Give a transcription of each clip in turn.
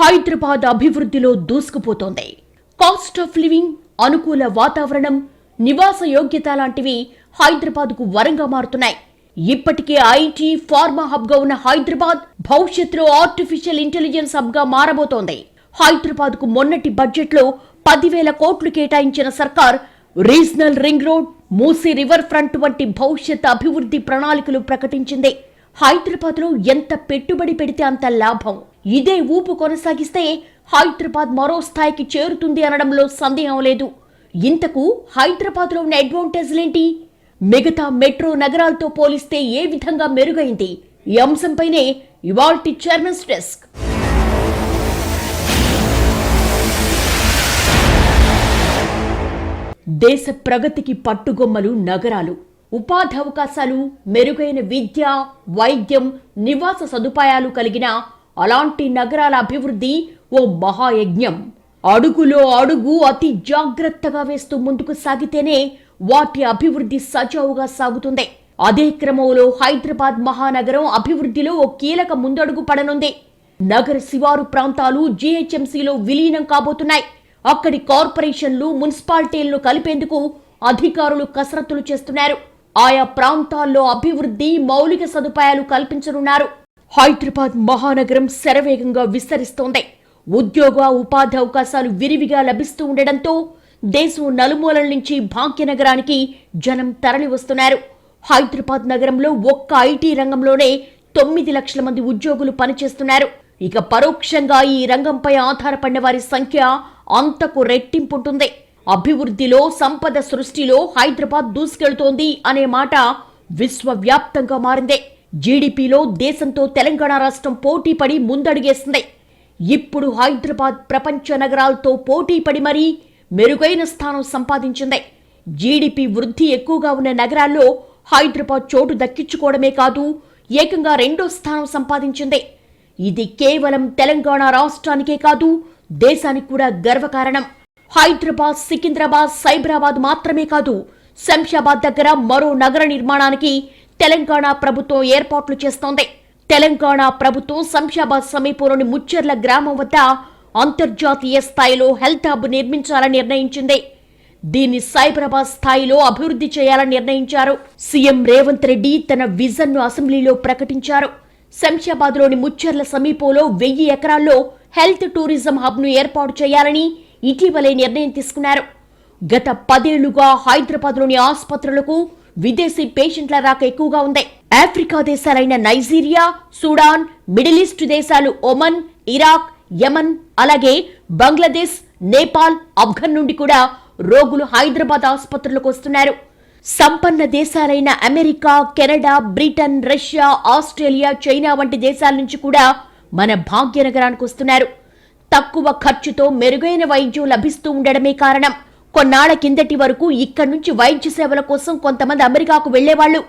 హైదరాబాద్ అభివృద్ధిలో దూసుకుపోతోంది. Cost of living అనుకూల వాతావరణం నివాస యోగ్యత లాంటివి హైదరాబాద్కు వరంగా మారుతున్నాయి. ఇప్పటికే ఐటీ ఫార్మా హబ్గా ఉన్న హైదరాబాద్ భవిష్యత్తులో ఆర్టిఫిషియల్ ఇంటెలిజెన్స్ హబ్గా మారబోతోంది. హైదరాబాద్కు మొన్నటి బడ్జెట్లో పదివేల కోట్లు కేటాయించిన సర్కార్ regional ring road Musi river front వంటి భవిష్యత్ అభివృద్ధి ప్రణాళికలు ప్రకటించింది. హైదరాబాద్లో ఎంత పెట్టుబడి పెడితే అంత లాభం? ఇదే ఊపు కొనసాగిస్తే హైదరాబాద్ మరో స్థాయికి చేరుతుంది అనడంలో సందేహం లేదు. ఇంతకు హైదరాబాద్లో ఉన్న అడ్వాంటేజ్లేంటి? మిగతా మెట్రో నగరాలతో పోలిస్తే ఏ విధంగా మెరుగైంది? ఈ అంశంపైనే ఇవాల్టి చైర్మన్స్ డెస్క్. దేశ ప్రగతికి పట్టుగొమ్మలు నగరాలు. ఉపాధి అవకాశాలు మెరుగైన విద్య వైద్యం నివాస సదుపాయాలు కలిగిన అలాంటి నగరాల అభివృద్ధి ఓ మహాయజ్ఞం. అడుగులో అడుగు అతి జాగ్రత్తగా వేస్తూ ముందుకు సాగితేనే వాటి అభివృద్ధి సజావుగా సాగుతుంది. అదే క్రమంలో హైదరాబాద్ మహానగరం అభివృద్ధిలో ఓ కీలక ముందడుగు పడనుంది. నగర శివారు ప్రాంతాలు జీహెచ్ఎంసీలో విలీనం కాబోతున్నాయి. అక్కడి కార్పొరేషన్లు మున్సిపాలిటీలను కలిపేందుకు అధికారులు కసరత్తులు చేస్తున్నారు. ఆయా ప్రాంతాల్లో అభివృద్ధి మౌలిక సదుపాయాలు కల్పించనున్నారు. హైదరాబాద్ మహానగరం శరవేగంగా విస్తరిస్తోంది. ఉద్యోగ ఉపాధి అవకాశాలు విరివిగా లభిస్తూ ఉండడంతో దేశం నలుమూలల నుంచి భాగ్యనగరానికి జనం తరలి వస్తున్నారు హైదరాబాద్ నగరంలో ఒక్క ఐటీ రంగంలోనే తొమ్మిది లక్షల మంది ఉద్యోగులు పనిచేస్తున్నారు. ఇక పరోక్షంగా ఈ రంగంపై ఆధారపడిన వారి సంఖ్య అంతకు రెట్టింపుంటుంది అభివృద్ధిలో సంపద సృష్టిలో హైదరాబాద్ దూసుకెళ్తోంది అనే మాట విశ్వవ్యాప్తంగా మారింది. జీడిపిలో దేశంతో తెలంగాణ రాష్ట్రం పోటీ పడి ముందడుగేస్తుంది ఇప్పుడు హైదరాబాద్ ప్రపంచ నగరాలతో పోటీ పడి మరీ మెరుగైన స్థానం సంపాదించింది. జీడిపి వృద్ధి ఎక్కువగా ఉన్న నగరాల్లో హైదరాబాద్ చోటు దక్కించుకోవడమే కాదు ఏకంగా రెండో స్థానం సంపాదించింది. ఇది కేవలం తెలంగాణ రాష్ట్రానికే కాదు దేశానికి కూడా గర్వకారణం. హైదరాబాద్ సికింద్రాబాద్ సైబరాబాద్ మాత్రమే కాదు శంషాబాద్ దగ్గర మరో నగర నిర్మాణానికి తెలంగాణ ప్రభుత్వం ఏర్పాట్లు చేస్తోంది. తెలంగాణ ప్రభుత్వం శంషాబాద్ సమీపంలోని ముచ్చెర్ల గ్రామం వద్ద అంతర్జాతీయ స్థాయిలో హెల్త్ హబ్ నిర్మించాలని నిర్ణయించింది. దీన్ని సైబరాబాద్ స్థాయిలో అభివృద్ధి చేయాలని నిర్ణయించారు. సీఎం రేవంత్ రెడ్డి తన విజన్ను అసెంబ్లీలో ప్రకటించారు. శంషాబాద్లోని ముచ్చెర్ల సమీపంలో వెయ్యి ఎకరాల్లో హెల్త్ టూరిజం హబ్ను ఏర్పాటు చేయాలని ఇటీవలే నిర్ణయం తీసుకున్నారు. గత పదేళ్ళుగా హైదరాబాద్లోని ఆసుపత్రులకు విదేశీ పేషెంట్ల రాక ఎక్కువగా ఉంది. ఆఫ్రికా దేశాలైన నైజీరియా సూడాన్ మిడిల్ ఈస్ట్ దేశాలు ఒమన్ ఇరాక్ యమన్ అలాగే బంగ్లాదేశ్ నేపాల్ ఆఫ్ఘన్ నుండి కూడా రోగులు హైదరాబాద్ ఆసుపత్రులకు వస్తున్నారు. సంపన్న దేశాలైన America Canada Britain Russia Australia China వంటి దేశాల నుంచి కూడా మన భాగ్యనగరానికి వస్తున్నారు. తక్కువ ఖర్చుతో మెరుగైన వైద్యం లభిస్తూ ఉండడమే కారణం. కొన్నాళ్ళ కిందటి వరకు ఇక్కడి నుంచి వైద్య సేవల కోసం కొంతమంది అమెరికాకు వెళ్ళేవాళ్ళు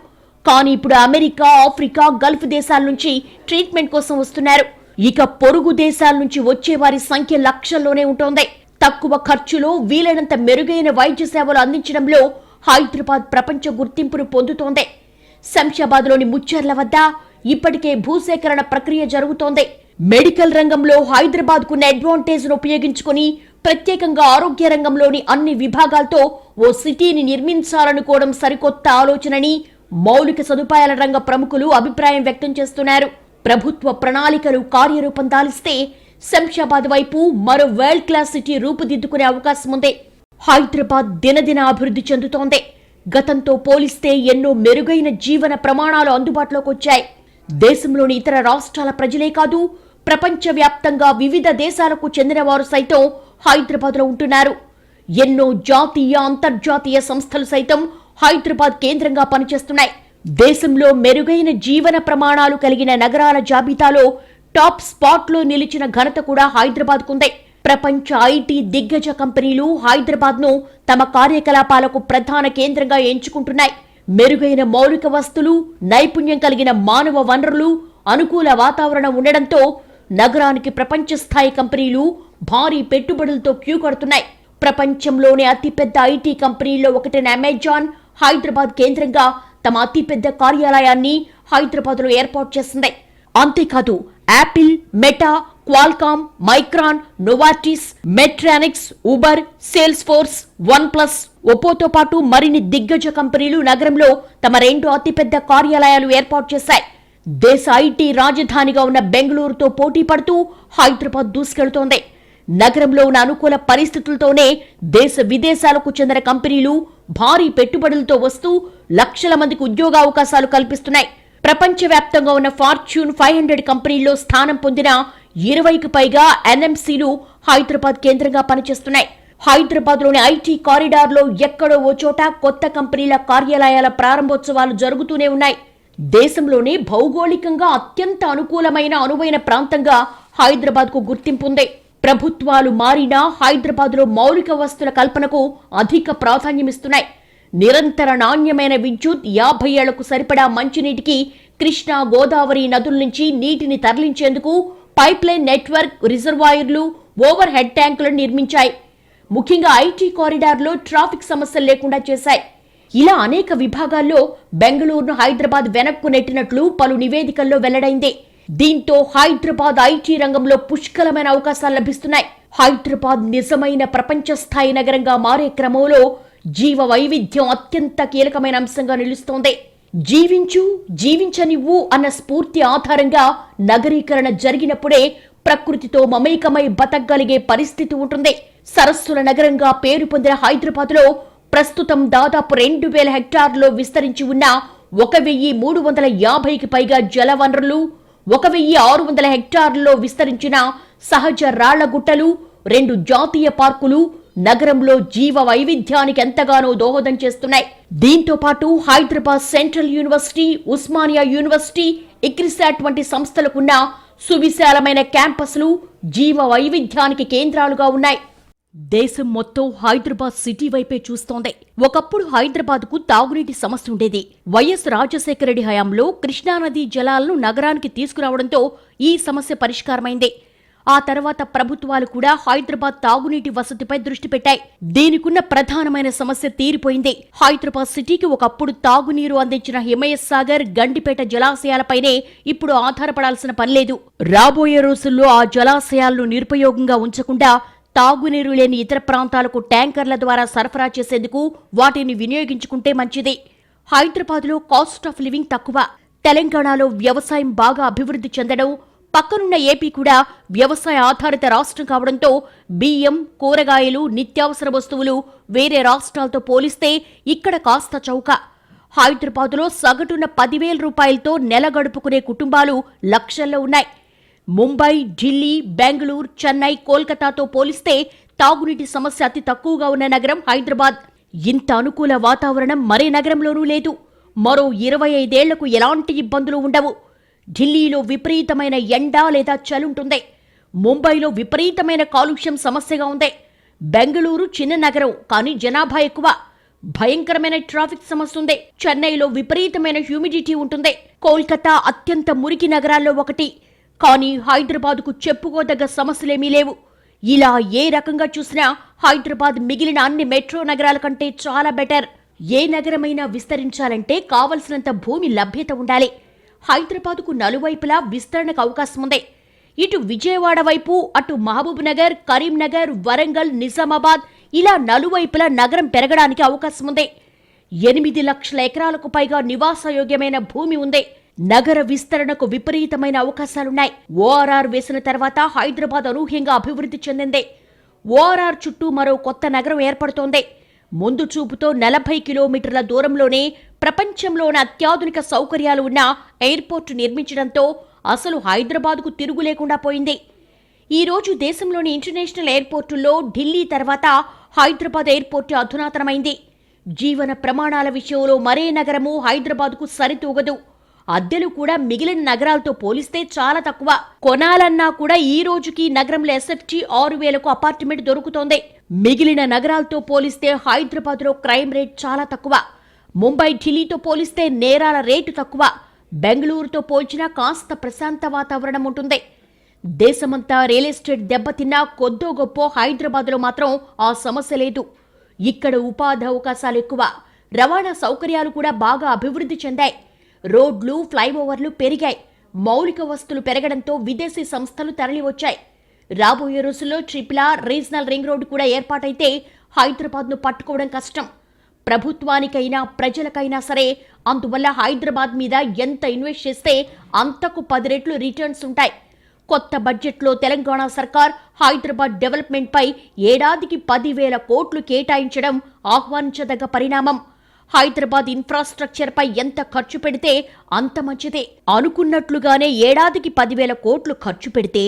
కానీ ఇప్పుడు అమెరికా ఆఫ్రికా గల్ఫ్ దేశాల నుంచి ట్రీట్మెంట్ కోసం వస్తున్నారు. ఇక పొరుగు దేశాల నుంచి వచ్చే వారి సంఖ్య లక్షల్లోనే ఉంటోంది. తక్కువ ఖర్చులో వీలైనంత మెరుగైన వైద్య సేవలు అందించడంలో హైదరాబాద్ ప్రపంచ గుర్తింపును పొందుతోంది. శంషాబాద్లోని ముచ్చెర్ల వద్ద ఇప్పటికే భూసేకరణ ప్రక్రియ జరుగుతోంది. మెడికల్ రంగంలో హైదరాబాద్ కున్న అడ్వాంటేజ్ను ఉపయోగించుకుని ప్రత్యేకంగా ఆరోగ్య రంగంలోని అన్ని విభాగాలతో ఓ సిటీని నిర్మించాలనుకోవడం సరికొత్త ఆలోచనని మౌలిక సదుపాయాల రంగ ప్రముఖులు అభిప్రాయం వ్యక్తం చేస్తున్నారు. ప్రభుత్వ ప్రణాళికలు కార్యరూపం దాలిస్తే శంషాబాద్ వైపు మరో వరల్డ్ క్లాస్ సిటీ రూపుదిద్దుకునే అవకాశం ఉంది. హైదరాబాద్ దినదిన అభివృద్ధి చెందుతోంది. గతంతో పోలిస్తే ఎన్నో మెరుగైన జీవన ప్రమాణాలు అందుబాటులోకి వచ్చాయి. దేశంలోని ఇతర రాష్ట్రాల ప్రజలే కాదు ప్రపంచవ్యాప్తంగా వివిధ దేశాలకు చెందిన వారు సైతం హైదరాబాద్లో ఉంటున్నారు. ఎన్నో జాతీయ అంతర్జాతీయ సంస్థలు సైతం హైదరాబాద్ కేంద్రంగా పనిచేస్తున్నాయి. దేశంలో మెరుగైన జీవన ప్రమాణాలు కలిగిన నగరాల జాబితాలో టాప్ స్పాట్లో నిలిచిన ఘనత కూడా హైదరాబాద్కుంది. ప్రపంచ ఐటీ దిగ్గజ కంపెనీలు హైదరాబాద్ను తమ కార్యకలాపాలకు ప్రధాన కేంద్రంగా ఎంచుకుంటున్నాయి. మెరుగైన మౌలిక వస్తులు నైపుణ్యం కలిగిన మానవ వనరులు అనుకూల వాతావరణం ఉండడంతో నగరానికి ప్రపంచ స్థాయి కంపెనీలు భారీ పెట్టుబడులతో క్యూ కడుతున్నాయి. ప్రపంచంలోనే అతిపెద్ద ఐటీ కంపెనీల్లో ఒకటైన అమెజాన్ హైదరాబాద్ కేంద్రంగా తమ అతిపెద్ద కార్యాలయాన్ని హైదరాబాద్లో ఏర్పాటు చేసింది. అంతేకాదు Apple Meta Qualcomm Micron Novartis Medtronic Uber Salesforce OnePlus ఒప్పోతో పాటు మరిన్ని దిగ్గజ కంపెనీలు నగరంలో తమ రెండు అతిపెద్ద కార్యాలయాలు ఏర్పాటు చేశాయి. దేశ ఐటీ రాజధానిగా ఉన్న బెంగళూరుతో పోటీ పడుతూ హైదరాబాద్ దూసుకెళ్తోంది. నగరంలో ఉన్న అనుకూల పరిస్థితులతోనే దేశ విదేశాలకు చెందిన కంపెనీలు భారీ పెట్టుబడులతో వస్తూ లక్షల మందికి ఉద్యోగావకాశాలు కల్పిస్తున్నాయి. ప్రపంచవ్యాప్తంగా ఉన్న ఫార్చ్యూన్ ఫైవ్ హండ్రెడ్ కంపెనీల్లో స్థానం పొందిన ఇరవైకి పైగా ఎన్ఎంసీలు హైదరాబాద్ కేంద్రంగా పనిచేస్తున్నాయి. హైదరాబాద్లోని ఐటీ కారిడార్లో ఎక్కడో ఓ చోట కొత్త కంపెనీల కార్యాలయాల ప్రారంభోత్సవాలు జరుగుతూనే ఉన్నాయి. దేశంలోనే భౌగోళికంగా అత్యంత అనుకూలమైన అనువైన ప్రాంతంగా హైదరాబాద్కు గుర్తింపు ప్రభుత్వాలు మారినా హైదరాబాద్లో మౌలిక వస్తుల కల్పనకు అధిక ప్రాధాన్యమిస్తున్నాయి. నిరంతర నాణ్యమైన విద్యుత్ యాభై ఏళ్ళకు సరిపడా మంచినీటికి కృష్ణా గోదావరి నదుల నుంచి నీటిని తరలించేందుకు పైప్లైన్ నెట్వర్క్ రిజర్వాయర్లు ఓవర్ హెడ్ ట్యాంకులను నిర్మించాయి. ముఖ్యంగా ఐటీ కారిడార్లో ట్రాఫిక్ సమస్యలు లేకుండా చేశాయి. ఇలా అనేక విభాగాల్లో బెంగళూరును హైదరాబాద్ వెనక్కు నెట్టినట్లు పలు నివేదికల్లో వెల్లడైంది. దీంతో హైదరాబాద్ ఐటీ రంగంలో పుష్కలమైన అవకాశాలు లభిస్తున్నాయి. హైదరాబాద్ నిజమైన ప్రపంచ స్థాయి నగరంగా మారే క్రమంలో జీవ వైవిధ్యం అత్యంత కీలకమైన అంశంగా నిలుస్తోంది. జీవించు జీవించనివ్వు అన్న స్ఫూర్తి ఆధారంగా నగరీకరణ జరిగినప్పుడే ప్రకృతితో మమేకమై బతకగలిగే పరిస్థితి ఉంటుంది. సరస్సుల నగరంగా పేరు పొందిన హైదరాబాద్లో ప్రస్తుతం దాదాపు రెండు వేల హెక్టార్లో విస్తరించి ఉన్న ఒక వెయ్యి మూడు వందల యాభైకి పైగా జలవనరులు ఒక వెయ్యి ఆరు వందల హెక్టార్లలో విస్తరించిన సహజ రాళ్ళ గుట్టలు రెండు జాతీయ పార్కులు నగరంలో జీవ వైవిధ్యానికి ఎంతగానో దోహదం చేస్తున్నాయి. దీంతో పాటు Hyderabad central university Osmania university ICRISAT వంటి సంస్థలకున్న సువిశాలమైన క్యాంపస్లు జీవ వైవిధ్యానికి కేంద్రాలుగా ఉన్నాయి. దేశం మొత్తం హైదరాబాద్ సిటీ వైపే చూస్తోంది. ఒకప్పుడు హైదరాబాద్కు తాగునీటి సమస్య ఉండేది. వైఎస్ రాజశేఖర రెడ్డి హయాంలో కృష్ణానదీ జలాలను నగరానికి తీసుకురావడంతో ఈ సమస్య పరిష్కారమైంది. ఆ తర్వాత ప్రభుత్వాలు కూడా హైదరాబాద్ తాగునీటి వసతిపై దృష్టి పెట్టాయి. దీనికున్న ప్రధానమైన సమస్య తీరిపోయింది. హైదరాబాద్ సిటీకి ఒకప్పుడు తాగునీరు అందించిన హిమయత్ సాగర్ గండిపేట జలాశయాలపైనే ఇప్పుడు ఆధారపడాల్సిన పనిలేదు రాబోయే రోజుల్లో ఆ జలాశయాలను నిరుపయోగంగా ఉంచకుండా తాగునీరు లేని ఇతర ప్రాంతాలకు ట్యాంకర్ల ద్వారా సరఫరా చేసేందుకు వాటిని వినియోగించుకుంటే మంచిది. హైదరాబాద్లో కాస్ట్ ఆఫ్ లివింగ్ తక్కువ. తెలంగాణలో వ్యవసాయం బాగా అభివృద్ధి చెందడం పక్కనున్న ఏపీ కూడా వ్యవసాయ ఆధారిత రాష్ట్రం కావడంతో బియ్యం కూరగాయలు నిత్యావసర వస్తువులు వేరే రాష్ట్రాలతో పోలిస్తే ఇక్కడ కాస్త చౌక. హైదరాబాదులో సగటున పదివేల రూపాయలతో నెల గడుపుకునే కుటుంబాలు లక్షల్లో ఉన్నాయి. ముంబై ఢిల్లీ బెంగళూరు చెన్నై కోల్కతాతో పోలిస్తే తాగునీటి సమస్య అతి తక్కువగా ఉన్న నగరం హైదరాబాద్. ఇంత అనుకూల వాతావరణం మరే నగరంలోనూ లేదు. మరో ఇరవై ఐదేళ్ళకు ఎలాంటి ఇబ్బందులు ఉండవు. ఢిల్లీలో విపరీతమైన ఎండ లేదా చలుంటుంది. ముంబైలో విపరీతమైన కాలుష్యం సమస్యగా ఉంది. బెంగళూరు చిన్న నగరం కానీ జనాభా ఎక్కువ. భయంకరమైన ట్రాఫిక్ సమస్య ఉంది. చెన్నైలో విపరీతమైన హ్యూమిడిటీ ఉంటుంది. కోల్కతా అత్యంత మురికి నగరాల్లో ఒకటి. కానీ హైదరాబాద్కు చెప్పుకోదగ్గ సమస్యలేమీ లేవు. ఇలా ఏ రకంగా చూసినా హైదరాబాద్ మిగిలిన అన్ని మెట్రో నగరాల కంటే చాలా బెటర్. ఏ నగరమైనా విస్తరించాలంటే కావలసినంత భూమి లభ్యత ఉండాలి. హైదరాబాద్కు నలువైపులా విస్తరణకు అవకాశం ఉంది ఇటు విజయవాడ వైపు అటు మహబూబ్ నగర్ కరీంనగర్ వరంగల్ నిజామాబాద్ ఇలా నలువైపులా నగరం పెరగడానికి అవకాశం ఉంది ఎనిమిది లక్షల ఎకరాలకు పైగా నివాసయోగ్యమైన భూమి ఉంది. నగర విస్తరణకు విపరీతమైన అవకాశాలున్నాయి. ఓఆర్ఆర్ వేసిన తర్వాత హైదరాబాద్ అనూహ్యంగా అభివృద్ధి చెందింది. ఓఆర్ఆర్ చుట్టూ మరో కొత్త నగరం ఏర్పడుతోంది. ముందు చూపుతో నలభై కిలోమీటర్ల దూరంలోనే ప్రపంచంలోని అత్యాధునిక సౌకర్యాలు ఉన్న ఎయిర్పోర్టు నిర్మించడంతో అసలు హైదరాబాద్కు తిరుగు లేకుండా పోయింది. ఈ రోజు దేశంలోని ఇంటర్నేషనల్ ఎయిర్పోర్టుల్లో ఢిల్లీ తర్వాత హైదరాబాద్ ఎయిర్పోర్టు అధునాతనమైంది. జీవన ప్రమాణాల విషయంలో మరే నగరము హైదరాబాద్కు సరితూగదు. అద్దెలు కూడా మిగిలిన నగరాలతో పోలిస్తే చాలా తక్కువ. కొనాలన్నా కూడా ఈ రోజుకి నగరంలో ఎస్ఎఫ్టీ ఆరు వేలకు అపార్ట్మెంట్ దొరుకుతోంది. మిగిలిన నగరాలతో పోలిస్తే హైదరాబాద్లో క్రైమ్ రేట్ చాలా తక్కువ. ముంబై ఢిల్లీతో పోలిస్తే నేరాల రేటు తక్కువ. బెంగళూరుతో పోల్చినా కాస్త ప్రశాంత వాతావరణం ఉంటుంది. దేశమంతా రియల్ ఎస్టేట్ దెబ్బతిన్నా కొద్దో గొప్ప హైదరాబాద్లో మాత్రం ఆ సమస్య లేదు. ఇక్కడ ఉపాధి అవకాశాలు ఎక్కువ. రవాణా సౌకర్యాలు కూడా బాగా అభివృద్ధి చెందాయి. రోడ్లు ఫ్లైఓవర్లు పెరిగాయి. మౌలిక వస్తువులు పెరగడంతో విదేశీ సంస్థలు తరలివచ్చాయి. రాబోయే రోజుల్లో triple R regional ring road కూడా ఏర్పాటైతే హైదరాబాద్ను పట్టుకోవడం కష్టం. ప్రభుత్వానికైనా ప్రజలకైనా సరే అందువల్ల హైదరాబాద్ మీద ఎంత ఇన్వెస్ట్ చేస్తే అంతకు పది రెట్లు రిటర్న్స్ ఉంటాయి. కొత్త బడ్జెట్లో తెలంగాణ సర్కార్ హైదరాబాద్ డెవలప్మెంట్పై ఏడాదికి పదివేల కోట్లు కేటాయించడం ఆహ్వానించదగ్గ పరిణామం. హైదరాబాద్ ఇన్ఫ్రాస్ట్రక్చర్ పై ఎంత ఖర్చు పెడితే అంత మంచిదే. అనుకున్నట్లుగానే ఏడాదికి పదివేల కోట్లు ఖర్చు పెడితే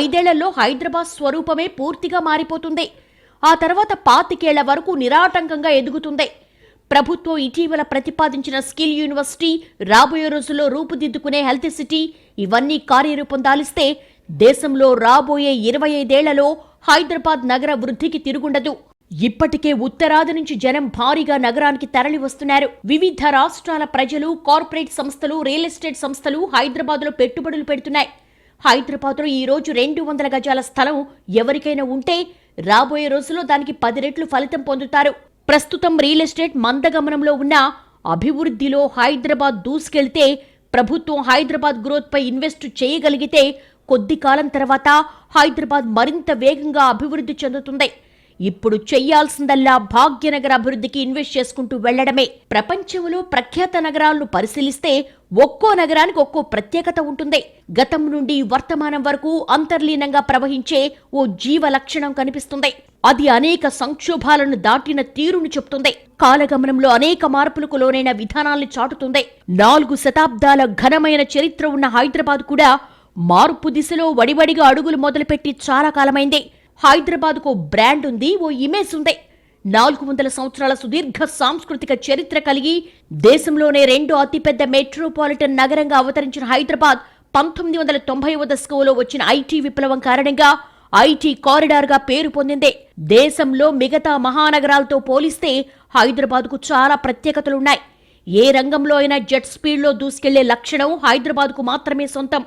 ఐదేళ్ళలో హైదరాబాద్ స్వరూపమే పూర్తిగా మారిపోతుంది. ఆ తర్వాత పాతికేళ్ళ వరకు నిరాటంకంగా ఎదుగుతుంది. ప్రభుత్వం ఇటీవల ప్రతిపాదించిన స్కిల్ యూనివర్సిటీ రాబోయే రోజుల్లో రూపుదిద్దుకునే హెల్త్ సిటీ ఇవన్నీ కార్యరూపం దాలిస్తే దేశంలో రాబోయే ఇరవై ఐదేళ్ళలో హైదరాబాద్ నగర వృద్ధికి తిరుగుండదు. ఇప్పటికే ఉత్తరాది నుంచి జనం భారీగా నగరానికి తరలి వస్తున్నారు. వివిధ రాష్ట్రాల ప్రజలు కార్పొరేట్ సంస్థలు రియల్ ఎస్టేట్ సంస్థలు హైదరాబాద్లో పెట్టుబడులు పెడుతున్నాయి. హైదరాబాద్లో ఈ రోజు రెండు వందల గజాల స్థలం ఎవరికైనా ఉంటే రాబోయే రోజుల్లో దానికి పది రెట్లు ఫలితం పొందుతారు. ప్రస్తుతం రియల్ ఎస్టేట్ మందగమనంలో ఉన్న అభివృద్ధిలో హైదరాబాద్ దూసుకెళ్తే ప్రభుత్వం హైదరాబాద్ గ్రోత్పై ఇన్వెస్ట్ చేయగలిగితే కొద్ది కాలం తర్వాత హైదరాబాద్ మరింత వేగంగా అభివృద్ధి చెందుతుంది. ఇప్పుడు చెయ్యాల్సిందల్లా భాగ్యనగర్ అభివృద్ధికి ఇన్వెస్ట్ చేసుకుంటూ వెళ్ళడమే ప్రపంచంలో ప్రఖ్యాత నగరాలను పరిశీలిస్తే ఒక్కో నగరానికి ఒక్కో ప్రత్యేకత ఉంటుంది. గతం నుండి వర్తమానం వరకు అంతర్లీనంగా ప్రవహించే ఓ జీవ లక్షణం కనిపిస్తుంది. అది అనేక సంక్షోభాలను దాటిన తీరును చెప్తుంది. కాలగమనంలో అనేక మార్పులకు లోనైన విధానాల్ని చాటుతుంది. నాలుగు శతాబ్దాల ఘనమైన చరిత్ర ఉన్న హైదరాబాద్ కూడా మార్పు దిశలో వడివడిగా అడుగులు మొదలుపెట్టి చాలా కాలమైంది. హైదరాబాద్కు బ్రాండ్ ఉంది ఓ ఇమేజ్ ఉంది. నాలుగు వందల సంవత్సరాల సుదీర్ఘ సాంస్కృతిక చరిత్ర కలిగి దేశంలోనే రెండో అతిపెద్ద మెట్రోపాలిటన్ నగరంగా అవతరించిన హైదరాబాద్ పంతొమ్మిది వందల తొంభైవ దశకంలో వచ్చిన ఐటీ విప్లవం కారణంగా ఐటీ కారిడార్గా పేరు పొందింది. దేశంలో మిగతా మహానగరాలతో పోలిస్తే హైదరాబాద్కు చాలా ప్రత్యేకతలున్నాయి. ఏ రంగంలో అయినా జెట్ స్పీడ్లో దూసుకెళ్ళే లక్షణం హైదరాబాద్కు మాత్రమే సొంతం.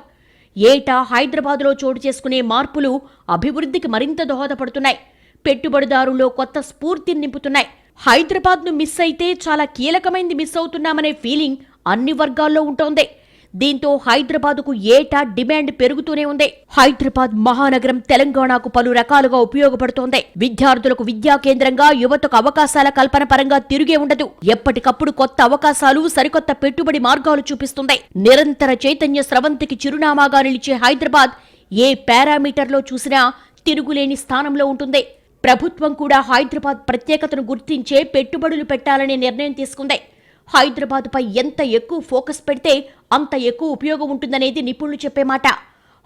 ఏటా హైదరాబాద్లో చోటు చేసుకునే మార్పులు అభివృద్ధికి మరింత దోహదపడుతున్నాయి. పెట్టుబడిదారుల్లో కొత్త స్ఫూర్తిని నింపుతున్నాయి. హైదరాబాద్ను మిస్ అయితే చాలా కీలకమైంది మిస్ అవుతున్నామనే ఫీలింగ్ అన్ని వర్గాల్లో ఉంటోంది. దీంతో హైదరాబాద్కు ఏటా డిమాండ్ పెరుగుతూనే ఉంది. హైదరాబాద్ మహానగరం తెలంగాణకు పలు రకాలుగా ఉపయోగపడుతోంది. విద్యార్థులకు విద్యా కేంద్రంగా యువతకు అవకాశాల కల్పన పరంగా తిరిగే ఉండదు. ఎప్పటికప్పుడు కొత్త అవకాశాలు సరికొత్త పెట్టుబడి మార్గాలు చూపిస్తుంది. నిరంతర చైతన్య స్రవంతికి చిరునామాగా నిలిచే హైదరాబాద్ ఏ పారామీటర్లో చూసినా తిరుగులేని స్థానంలో ఉంటుంది. ప్రభుత్వం కూడా హైదరాబాద్ ప్రత్యేకతను గుర్తించే పెట్టుబడులు పెట్టాలనే నిర్ణయం తీసుకుంది. హైదరాబాద్పై ఎంత ఎక్కువ ఫోకస్ పెడితే అంత ఎక్కువ ఉపయోగం ఉంటుందనేది నిపుణులు చెప్పే మాట.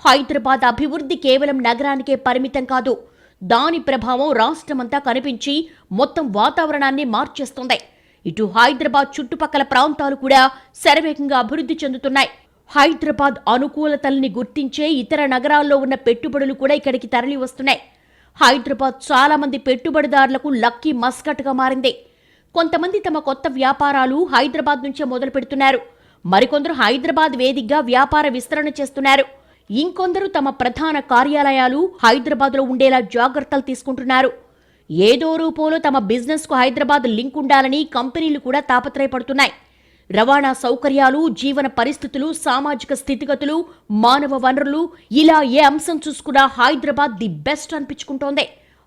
హైదరాబాద్ అభివృద్ధి కేవలం నగరానికే పరిమితం కాదు. దాని ప్రభావం రాష్ట్రమంతా కనిపించి మొత్తం వాతావరణాన్ని మార్చేస్తుంది. ఇటు హైదరాబాద్ చుట్టుపక్కల ప్రాంతాలు కూడా శరవేగంగా అభివృద్ధి చెందుతున్నాయి. హైదరాబాద్ అనుకూలతల్ని గుర్తించే ఇతర నగరాల్లో ఉన్న పెట్టుబడులు కూడా ఇక్కడికి తరలి వస్తున్నాయి హైదరాబాద్ చాలా మంది పెట్టుబడిదారులకు లక్కీ మస్కట్గా మారింది. కొంతమంది తమ కొత్త వ్యాపారాలు హైదరాబాద్ నుంచే మొదలు పెడుతున్నారు. మరికొందరు హైదరాబాద్ వేదికగా వ్యాపార విస్తరణ చేస్తున్నారు. ఇంకొందరు తమ ప్రధాన కార్యాలయాలు హైదరాబాద్లో ఉండేలా జాగ్రత్తలు తీసుకుంటున్నారు. ఏదో రూపంలో తమ బిజినెస్కు హైదరాబాద్ లింక్ ఉండాలని కంపెనీలు కూడా తాపత్రయపడుతున్నాయి. రవాణా సౌకర్యాలు జీవన పరిస్థితులు సామాజిక స్థితిగతులు మానవ వనరులు ఇలా ఏ అంశం చూసుకున్నా హైదరాబాద్ ది బెస్ట్ అనిపించుకుంటోంది.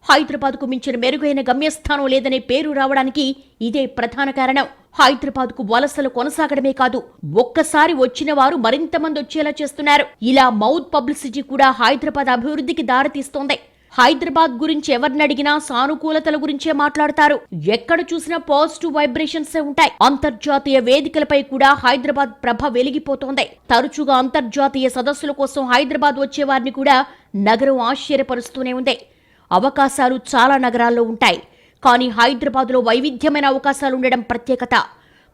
హైదరాబాద్కు మించిన మెరుగైన గమ్యస్థానం లేదనే పేరు రావడానికి ఇదే ప్రధాన కారణం. హైదరాబాద్కు వలసలు కొనసాగడమే కాదు ఒక్కసారి వచ్చిన వారు మరింత మంది వచ్చేలా చేస్తున్నారు. ఇలా మౌత్ పబ్లిసిటీ కూడా హైదరాబాద్ అభివృద్ధికి దారితీస్తోంది. హైదరాబాద్ గురించి ఎవరిని అడిగినా సానుకూలతల గురించే మాట్లాడతారు. ఎక్కడ చూసినా పాజిటివ్ వైబ్రేషన్స్ ఉంటాయి. అంతర్జాతీయ వేదికలపై కూడా హైదరాబాద్ ప్రభ వెలిగిపోతోంది. తరచుగా అంతర్జాతీయ సదస్సుల కోసం హైదరాబాద్ వచ్చే వారిని కూడా నగరం ఆశ్చర్యపరుస్తూనే ఉంది. అవకాశాలు చాలా నగరాల్లో ఉంటాయి. కానీ హైదరాబాద్లో వైవిధ్యమైన అవకాశాలు ఉండడం ప్రత్యేకత.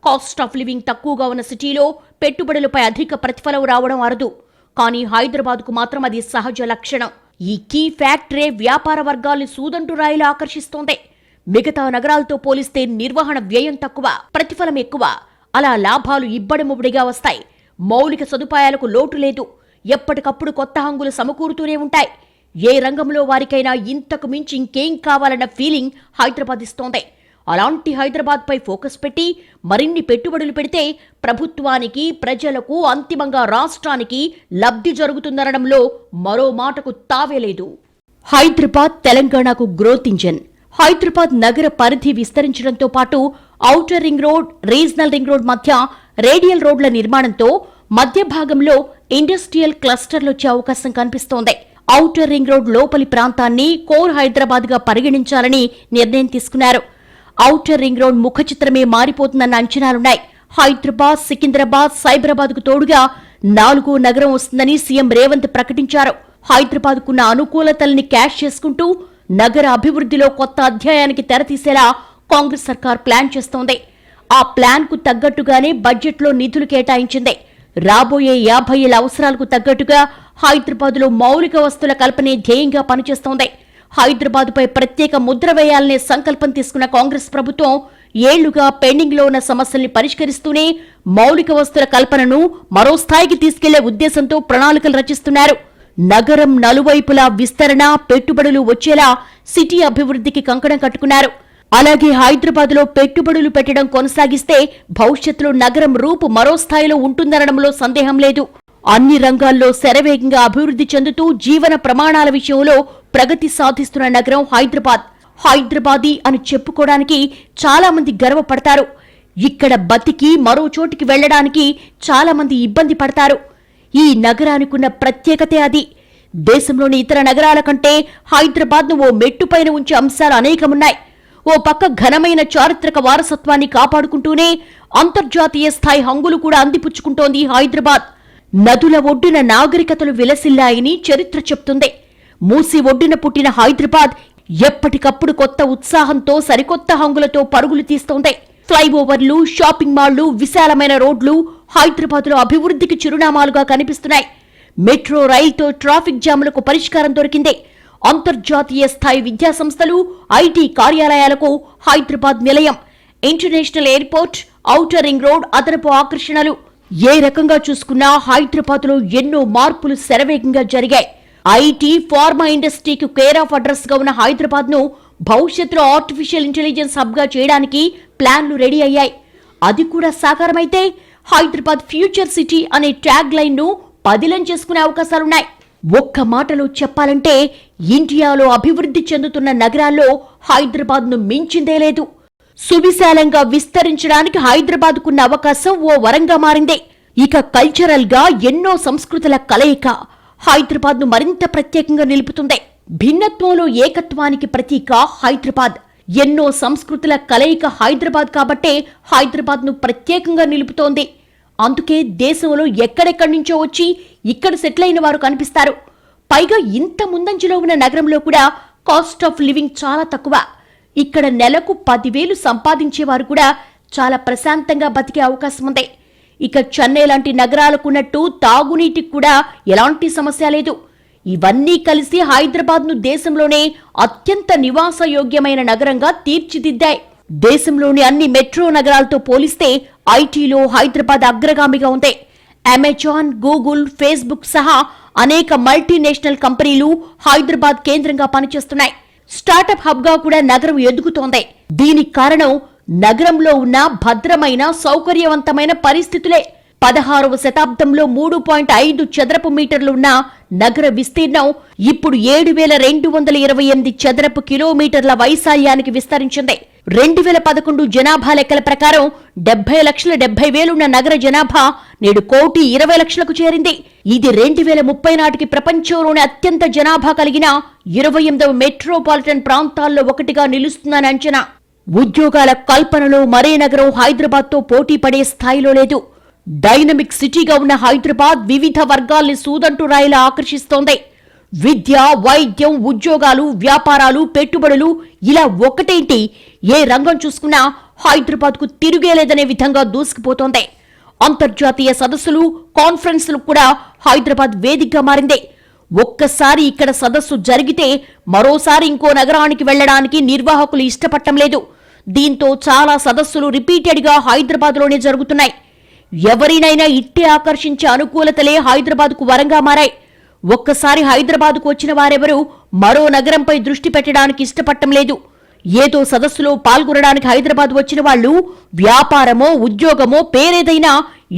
కాస్ట్ ఆఫ్ లివింగ్ తక్కువగా ఉన్న సిటీలో పెట్టుబడులపై అధిక ప్రతిఫలం రావడం అరదు. కానీ హైదరాబాద్కు మాత్రం అది సహజ లక్షణం. ఈ కీ ఫ్యాక్టరే వ్యాపార వర్గాల్ని సూదంటు రాయిలా ఆకర్షిస్తోంది. మిగతా నగరాలతో పోలిస్తే నిర్వహణ వ్యయం తక్కువ ప్రతిఫలం ఎక్కువ. అలా లాభాలు ఇబ్బడిముబడిగా వస్తాయి. మౌలిక సదుపాయాలకు లోటు లేదు. ఎప్పటికప్పుడు కొత్త హంగులు సమకూరుతూనే ఉంటాయి. ఏ రంగంలో వారికైనా ఇంతకు మించి ఇంకేం కావాలన్న ఫీలింగ్ హైదరాబాద్ ఇస్తోంది. అలాంటి హైదరాబాద్పై ఫోకస్ పెట్టి మరిన్ని పెట్టుబడులు పెడితే ప్రభుత్వానికి ప్రజలకు అంతిమంగా రాష్ట్రానికి లబ్ధి జరుగుతుందనడంలో మరో మాటకు తావేలేదు హైదరాబాద్ తెలంగాణకు గ్రోత్ ఇంజన్ హైదరాబాద్ నగర పరిధి విస్తరించడంతో పాటు outer ring road regional ring road మధ్య రేడియల్ రోడ్ల నిర్మాణంతో మధ్య భాగంలో ఇండస్ట్రియల్ క్లస్టర్లొచ్చే అవకాశం కనిపిస్తోంది. ఔటర్ రింగ్ రోడ్ లోపలి ప్రాంతాన్ని కోర్ హైదరాబాద్గా పరిగణించాలని నిర్ణయం తీసుకున్నారు. ఔటర్ రింగ్ రోడ్ ముఖ చిత్రమే మారిపోతుందన్న అంచనాలున్నాయి. హైదరాబాద్ సికింద్రాబాద్ సైబరాబాద్కు తోడుగా నాలుగో నగరం వస్తుందని సీఎం రేవంత్ ప్రకటించారు. హైదరాబాద్ కున్న అనుకూలతల్ని క్యాష్ చేసుకుంటూ నగర అభివృద్ధిలో కొత్త అధ్యాయానికి తెరతీసేలా కాంగ్రెస్ సర్కార్ ప్లాన్ చేస్తోంది. ఆ ప్లాన్కు తగ్గట్టుగానే బడ్జెట్లో నిధులు కేటాయించింది. రాబోయే యాభై ఏళ్ళ అవసరాలకు తగ్గట్టుగా హైదరాబాద్లో మౌలిక వస్తువుల కల్పనే ధ్యేయంగా పనిచేస్తోంది. హైదరాబాద్పై ప్రత్యేక ముద్ర వేయాలనే సంకల్పం తీసుకున్న కాంగ్రెస్ ప్రభుత్వం ఏళ్ళుగా పెండింగ్లో ఉన్న సమస్యల్ని పరిష్కరిస్తూనే మౌలిక వస్తువుల కల్పనను మరో స్థాయికి తీసుకెళ్ళే ఉద్దేశంతో ప్రణాళికలు రచిస్తున్నారు. నగరం నలువైపులా విస్తరణ పెట్టుబడులు వచ్చేలా సిటీ అభివృద్ధికి కంకణం కట్టుకున్నారు. అలాగే హైదరాబాద్లో పెట్టుబడులు పెట్టడం కొనసాగిస్తే భవిష్యత్తులో నగరం రూపు మరో స్థాయిలో ఉంటుందనడంలో సందేహం లేదు. అన్ని రంగాల్లో శరవేగంగా అభివృద్ధి చెందుతూ జీవన ప్రమాణాల విషయంలో ప్రగతి సాధిస్తున్న నగరం హైదరాబాద్. హైదరాబాదీ అని చెప్పుకోవడానికి చాలా మంది గర్వపడతారు. ఇక్కడ బతికి మరో చోటికి వెళ్ళడానికి చాలా మంది ఇబ్బంది పడతారు. ఈ నగరానికున్న ప్రత్యేకతే అది. దేశంలోని ఇతర నగరాల కంటే హైదరాబాద్ను ఓ మెట్టుపైన ఉంచే అంశాలు అనేకమున్నాయి. ఓ పక్క ఘనమైన చారిత్రక వారసత్వాన్ని కాపాడుకుంటూనే అంతర్జాతీయ స్థాయి హంగులు కూడా అందిపుచ్చుకుంటోంది హైదరాబాద్. నదుల ఒడ్డున నాగరికతలు విలసిల్లాయని చరిత్ర చెప్తుంది. మూసి ఒడ్డున పుట్టిన హైదరాబాద్ ఎప్పటికప్పుడు కొత్త ఉత్సాహంతో సరికొత్త హంగులతో పరుగులు తీస్తోంది. ఫ్లైఓవర్లు షాపింగ్ మాళ్ళు విశాలమైన రోడ్లు హైదరాబాద్లో అభివృద్ధికి చిరునామాలుగా కనిపిస్తున్నాయి. మెట్రో రైల్తో ట్రాఫిక్ జాములకు పరిష్కారం దొరికింది. అంతర్జాతీయ స్థాయి విద్యా సంస్థలు ఐటీ కార్యాలయాలకు హైదరాబాద్ నిలయం. International airport outer ring road అదనపు ఆకర్షణలు. ఏ రకంగా చూసుకున్నా హైదరాబాద్లో ఎన్నో మార్పులు శరవేగంగా జరిగాయి. ఐటీ ఫార్మా ఇండస్ట్రీకి కేర్ ఆఫ్ అడ్రస్గా ఉన్న హైదరాబాద్ను భవిష్యత్తులో ఆర్టిఫిషియల్ ఇంటెలిజెన్స్ హబ్గా చేయడానికి ప్లాన్లు రెడీ అయ్యాయి. అది కూడా సాకారమైతే హైదరాబాద్ ఫ్యూచర్ సిటీ అనే ట్యాగ్ లైన్ను పదిలం చేసుకునే అవకాశాలున్నాయి. ఒక్క మాటలో చెప్పాలంటే ఇండియాలో అభివృద్ధి చెందుతున్న నగరాల్లో హైదరాబాద్ను మించిందే లేదు. సువిశాలంగా విస్తరించడానికి హైదరాబాద్ కున్న అవకాశం ఓ వరంగా మారింది. ఇక కల్చరల్గా ఎన్నో సంస్కృతుల కలయిక హైదరాబాద్ను మరింత ప్రత్యేకంగా నిలుపుతుంది. భిన్నత్వంలో ఏకత్వానికి ప్రతీక హైదరాబాద్. ఎన్నో సంస్కృతుల కలయిక హైదరాబాద్ కాబట్టే హైదరాబాద్ను ప్రత్యేకంగా నిలుపుతోంది. అందుకే దేశంలో ఎక్కడెక్కడి నుంచో వచ్చి ఇక్కడ సెటిల్ అయిన వారు కనిపిస్తారు. పైగా ఇంత ముందంజలో ఉన్న నగరంలో కూడా కాస్ట్ ఆఫ్ లివింగ్ చాలా తక్కువ. ఇక్కడ నెలకు పదివేలు సంపాదించేవారు కూడా చాలా ప్రశాంతంగా బతికే అవకాశం ఉంది. ఇక చెన్నై లాంటి నగరాలకున్నట్టు తాగునీటికి కూడా ఎలాంటి సమస్య లేదు. ఇవన్నీ కలిసి హైదరాబాద్ను దేశంలోనే అత్యంత నివాసయోగ్యమైన నగరంగా తీర్చిదిద్దాయి. దేశంలోని అన్ని మెట్రో నగరాలతో పోలిస్తే ఐటీలో హైదరాబాద్ అగ్రగామిగా ఉంది. అమెజాన్ గూగుల్ ఫేస్బుక్ సహా అనేక మల్టీనేషనల్ కంపెనీలు హైదరాబాద్ కేంద్రంగా పనిచేస్తున్నాయి. స్టార్టప్ హబ్గా కూడా నగరం ఎదుగుతోంది. దీనికి కారణం నగరంలో ఉన్న భద్రమైన సౌకర్యవంతమైన పరిస్థితులే. పదహారవ శతాబ్దంలో మూడు పాయింట్ ఐదు చదరపు మీటర్లు ఉన్న నగర విస్తీర్ణం ఇప్పుడు ఏడు వేల రెండు వందల ఇరవై ఎనిమిది చదరపు కిలోమీటర్ల వైశాల్యానికి విస్తరించింది. రెండు వేల పదకొండు జనాభా లెక్కల ప్రకారం డెబ్బై లక్షల డెబ్బై వేలున్న నగర జనాభా నేడు కోటి ఇరవై లక్షలకు చేరింది. ఇది రెండు వేల ముప్పై నాటికి ప్రపంచంలోని అత్యంత జనాభా కలిగిన ఇరవై ఎనిమిదవ మెట్రోపాలిటన్ ప్రాంతాల్లో ఒకటిగా నిలుస్తుందని అంచనా. ఉద్యోగాల కల్పనలో మరే నగరం హైదరాబాద్తో పోటీ పడే స్థాయిలో లేదు. డైనమిక్ సిటీగా ఉన్న హైదరాబాద్ వివిధ వర్గాల్ని సూదంటు రాయిలా ఆకర్షిస్తోంది. విద్య వైద్యం ఉద్యోగాలు వ్యాపారాలు పెట్టుబడులు ఇలా ఒకటేంటి ఏ రంగం చూసుకున్నా హైదరాబాద్కు తిరిగేలేదనే విధంగా దూసుకుపోతోంది. అంతర్జాతీయ సదస్సులు కాన్ఫరెన్సులు కూడా హైదరాబాద్ వేదికగా మారింది. ఒక్కసారి ఇక్కడ సదస్సు జరిగితే మరోసారి ఇంకో నగరానికి వెళ్ళడానికి నిర్వాహకులు ఇష్టపడటం లేదు. దీంతో చాలా సదస్సులు రిపీటెడ్గా హైదరాబాద్లోనే జరుగుతున్నాయి. ఎవరినైనా ఇట్టే ఆకర్షించే అనుకూలతలే హైదరాబాద్కు వరంగా మారాయి. ఒక్కసారి హైదరాబాద్కు వచ్చిన వారెవరూ మరో నగరంపై దృష్టి పెట్టడానికి ఇష్టపడటం లేదు. ఏదో సదస్సులో పాల్గొనడానికి హైదరాబాద్ వచ్చిన వాళ్ళు వ్యాపారమో ఉద్యోగమో పేరేదైనా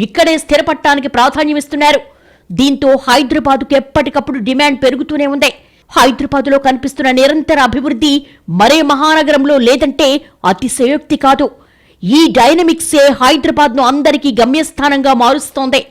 ఇక్కడే స్థిరపడటానికి ప్రాధాన్యమిస్తున్నారు దీంతో హైదరాబాద్కు ఎప్పటికప్పుడు డిమాండ్ పెరుగుతూనే ఉంది. హైదరాబాద్లో కనిపిస్తున్న నిరంతర అభివృద్ధి మరే మహానగరంలో లేదంటే అతిశయోక్తి కాదు. ఈ డైనమిక్సే హైదరాబాద్ను అందరికీ గమ్యస్థానంగా మారుస్తోంది.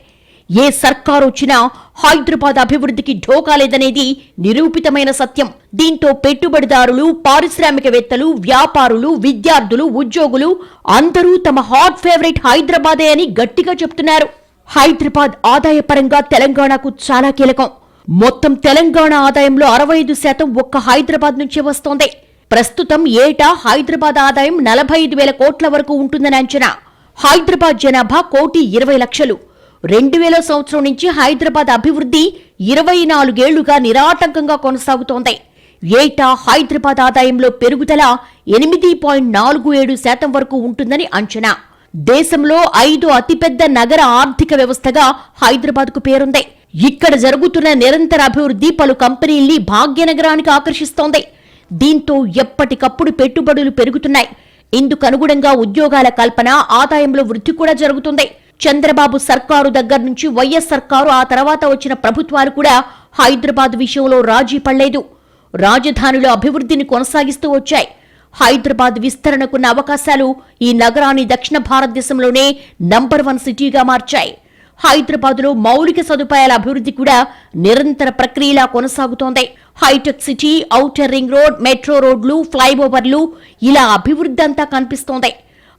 ఏ సర్కారు వచ్చినా హైదరాబాద్ అభివృద్ధికి ఢోకా లేదనేది నిరూపితమైన సత్యం. దీంతో పెట్టుబడిదారులు పారిశ్రామికవేత్తలు వ్యాపారులు విద్యార్థులు ఉద్యోగులు అందరూ తమ హాట్ ఫేవరెట్ హైదరాబాదే అని గట్టిగా చెప్తున్నారు. హైదరాబాద్ ఆదాయపరంగా తెలంగాణకు చాలా కీలకం. మొత్తం తెలంగాణ ఆదాయంలో అరవై ఐదు శాతం ఒక్క హైదరాబాద్ నుంచే వస్తోంది. ప్రస్తుతం ఏటా హైదరాబాద్ ఆదాయం నలభై ఐదు వేల కోట్ల వరకు ఉంటుందని అంచనా. హైదరాబాద్ జనాభా కోటి ఇరవై లక్షలు. రెండు వేల సంవత్సరం నుంచి హైదరాబాద్ అభివృద్ధి ఇరవై నాలుగేళ్ళుగా నిరాటంకంగా కొనసాగుతోంది. ఏటా హైదరాబాద్ ఆదాయంలో పెరుగుదల ఎనిమిది పాయింట్ నాలుగు ఏడు శాతం వరకు ఉంటుందని అంచనా. దేశంలో ఐదు అతిపెద్ద నగర ఆర్థిక వ్యవస్థగా హైదరాబాద్కు పేరుంది. ఇక్కడ జరుగుతున్న నిరంతర అభివృద్ధి పలు కంపెనీల్ని భాగ్యనగరానికి ఆకర్షిస్తోంది. దీంతో ఎప్పటికప్పుడు పెట్టుబడులు పెరుగుతున్నాయి. ఇందుకనుగుణంగా ఉద్యోగాల కల్పన ఆదాయంలో వృద్ధి కూడా జరుగుతుంది. చంద్రబాబు సర్కారు దగ్గర నుంచి వైఎస్ సర్కారు ఆ తర్వాత వచ్చిన ప్రభుత్వాలు కూడా హైదరాబాద్ విషయంలో రాజీ పడలేదు. రాజధానిలో అభివృద్ధిని కొనసాగిస్తూ వచ్చాయి. హైదరాబాద్ విస్తరణకున్న అవకాశాలు ఈ నగరాన్ని దక్షిణ భారతదేశంలోనే నంబర్ వన్ సిటీగా మార్చాయి. హైదరాబాద్లో మౌలిక సదుపాయాల అభివృద్ధి కూడా నిరంతర ప్రక్రియలా కొనసాగుతోంది. Hi-tech city outer ring road metro రోడ్లు ఫ్లైఓవర్లు ఇలా అభివృద్ధి అంతా కనిపిస్తోంది.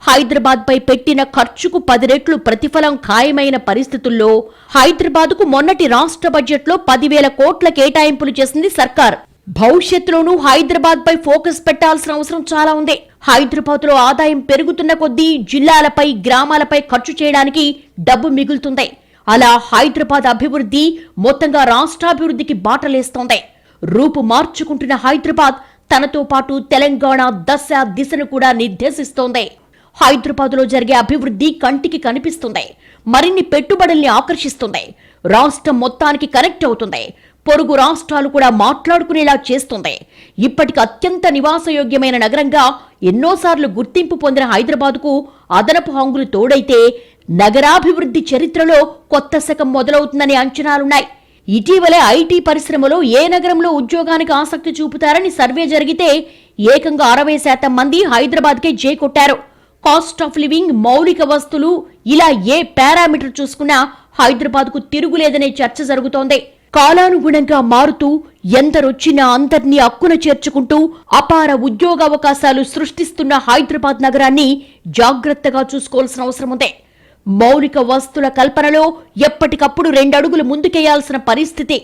హైదరాబాద్ పై పెట్టిన ఖర్చుకు పది రెట్లు ప్రతిఫలం ఖాయమైన పరిస్థితుల్లో హైదరాబాద్కు మొన్నటి రాష్ట్ర బడ్జెట్లో పదివేల కోట్ల కేటాయింపులు చేసింది సర్కార్. భవిష్యత్తులోనూ హైదరాబాద్ పై ఫోకస్ పెట్టాల్సిన అవసరం చాలా ఉంది. హైదరాబాద్లో ఆదాయం పెరుగుతున్న కొద్దీ జిల్లాలపై గ్రామాలపై ఖర్చు చేయడానికి డబ్బు మిగులుతుంది. అలా హైదరాబాద్ అభివృద్ధి మొత్తంగా రాష్ట్రాభివృద్ధికి బాటలేస్తోంది. రూపు మార్చుకుంటున్న హైదరాబాద్ తనతో పాటు తెలంగాణ దశ దిశను కూడా నిర్దేశిస్తోంది. హైదరాబాద్లో జరిగే అభివృద్ధి కంటికి కనిపిస్తుంది. మరిన్ని పెట్టుబడుల్ని ఆకర్షిస్తుంది. రాష్ట్రం మొత్తానికి కనెక్ట్ అవుతుంది. పొరుగు రాష్ట్రాలు కూడా మాట్లాడుకునేలా చేస్తుంది. ఇప్పటికి అత్యంత నివాసయోగ్యమైన నగరంగా ఎన్నోసార్లు గుర్తింపు పొందిన హైదరాబాద్కు అదనపు హంగులు తోడైతే నగరాభివృద్ధి చరిత్రలో కొత్త శకం మొదలవుతుందని అంచనాలున్నాయి. ఇటీవలే ఐటీ పరిశ్రమలో ఏ నగరంలో ఉద్యోగానికి ఆసక్తి చూపుతారని సర్వే జరిగితే ఏకంగా అరవై శాతం మంది హైదరాబాద్కే జే కొట్టారు కాస్ట్ ఆఫ్ లివింగ్ మౌలిక వస్తువులు ఇలా ఏ పారామీటర్ చూసుకున్నా హైదరాబాద్కు తిరుగులేదనే చర్చ జరుగుతోంది. కాలానుగుణంగా మారుతూ ఎందరొచ్చినా అందర్నీ అక్కున చేర్చుకుంటూ అపార ఉద్యోగావకాశాలు సృష్టిస్తున్న హైదరాబాద్ నగరాన్ని జాగ్రత్తగా చూసుకోవాల్సిన అవసరం ఉంది. మౌలిక వస్తుల కల్పనలో ఎప్పటికప్పుడు రెండడుగులు ముందుకేయాల్సిన పరిస్థితి.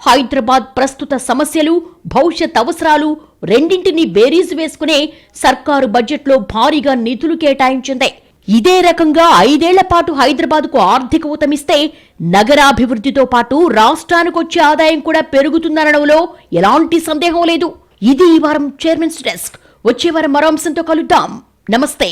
హైదరాబాద్ ప్రస్తుత సమస్యలు భవిష్యత్ అవసరాలు రెండింటినీ బేరీజు వేసుకునే సర్కారు బడ్జెట్లో భారీగా నిధులు కేటాయించింది. ఇదే రకంగా ఐదేళ్ళ పాటు హైదరాబాద్కు ఆర్థిక ఊతమిస్తే నగరాభివృద్ధితో పాటు రాష్ట్రానికొచ్చే ఆదాయం కూడా పెరుగుతుందనడంలో ఎలాంటి సందేహం లేదు. ఇది ఈ వారం చైర్మన్స్ డెస్క్. వచ్చే వారం మరో అంశంతో కలుద్దాం. నమస్తే.